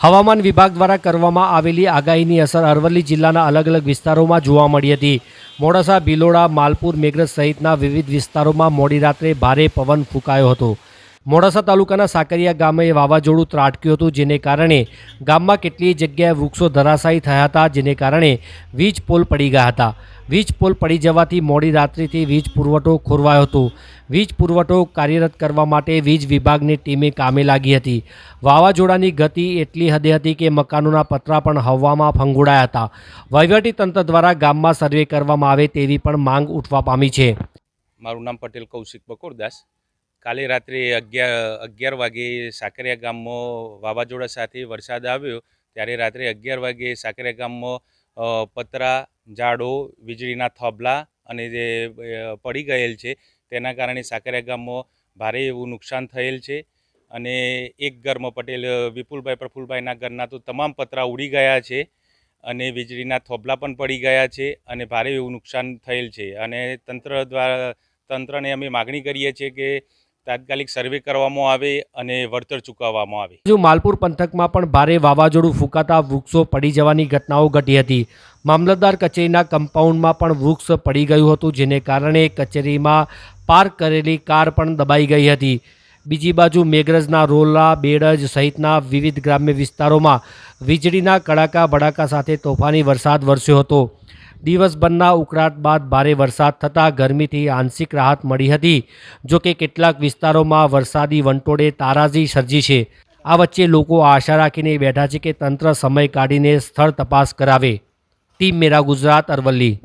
હવામાન વિભાગ દ્વારા કરવામાં આવેલી આગાહીની અસર અરવલ્લી જિલ્લાના અલગ અલગ વિસ્તારોમાં જોવા મળી હતી. મોડાસા, ભિલોડા, માલપુર, મેઘરજ સહિતના વિવિધ વિસ્તારોમાં મોડી રાત્રે ભારે પવન ફૂંકાયો હતો. મોડાસા તાલુકાના સાકરિયા ગામે વાવાઝોડું ત્રાટક્યું હતું, જેને કારણે ગામમાં કેટલીય જગ્યાએ વૃક્ષો ધરાશાયી થયા હતા, જેને કારણે વીજ પોલ પડી ગયા હતા. વીજ પોલ પડી જવાથી મોડી રાત્રિથી વીજ પુરવઠો ખોરવાયો હતો. વીજ પુરવઠો કાર્યરત કરવા માટે વીજ વિભાગની ટીમે કામે લાગી હતી. વાવાઝોડાની ગતિ એટલી હદે હતી કે મકાનોના પતરા પણ હવામાં ફંગોળાયા હતા. વહીવટી તંત્ર દ્વારા ગામમાં સર્વે કરવામાં આવે તેવી પણ માંગ ઉઠવા પામી છે. મારું નામ પટેલ કૌશિક બકોરદાસ કાલે રાત્રે અગિયાર અગિયાર વાગે સાકરિયા ગામમાં વાવાઝોડા સાથે વરસાદ આવ્યો. ત્યારે રાત્રે અગિયાર વાગે સાકરિયા ગામમાં પતરા ઝાડો, વીજળીના થબલા અને જે પડી ગયેલ છે, તેના કારણે સાકરિયા ગામમાં ભારે એવું નુકસાન થયેલ છે. અને એક ઘરમાં પટેલ, વિપુલભાઈ, પ્રફુલભાઈના ઘરના તો તમામ પતરા ઉડી ગયા છે અને વીજળીના થોભલા પણ પડી ગયા છે અને ભારે એવું નુકસાન થયેલ છે. અને તંત્ર દ્વારા, તંત્રને અમે માગણી કરીએ છીએ કે તાત્કાલિક સર્વે કરવામાં આવે અને વળતર ચૂકવવામાં આવે. જો માલપુર પંથકમાં પણ ભારે વાવાઝોડું ફૂંકાતા વૃક્ષો પડી જવાની ઘટનાઓ ઘટી હતી. મામલતદાર કચેરીના કમ્પાઉન્ડમાં પણ વૃક્ષ પડી ગયું હતું, જેને કારણે કચેરીમાં પાર્ક કરેલી કાર પણ દબાઈ ગઈ હતી. બીજી બાજુ મેઘરજના રોલા બેડજ સહિતના વિવિધ ગ્રામ્ય વિસ્તારોમાં વીજળીના કડાકા ભડાકા સાથે તોફાની વરસાદ વરસ્યો હતો. દિવસભરના ઉકળાટ બાદ ભારે વરસાદ થતાં ગરમીથી આંશિક રાહત મળી હતી, જો કે કેટલાક વિસ્તારોમાં વરસાદી વંટોળે તારાજી સર્જી છે. આ વચ્ચે લોકો આશા રાખીને બેઠા છે કે તંત્ર સમય કાઢીને સ્થળ તપાસ કરાવે. ટીમ મેરા ગુજરાત અરવલ્લી.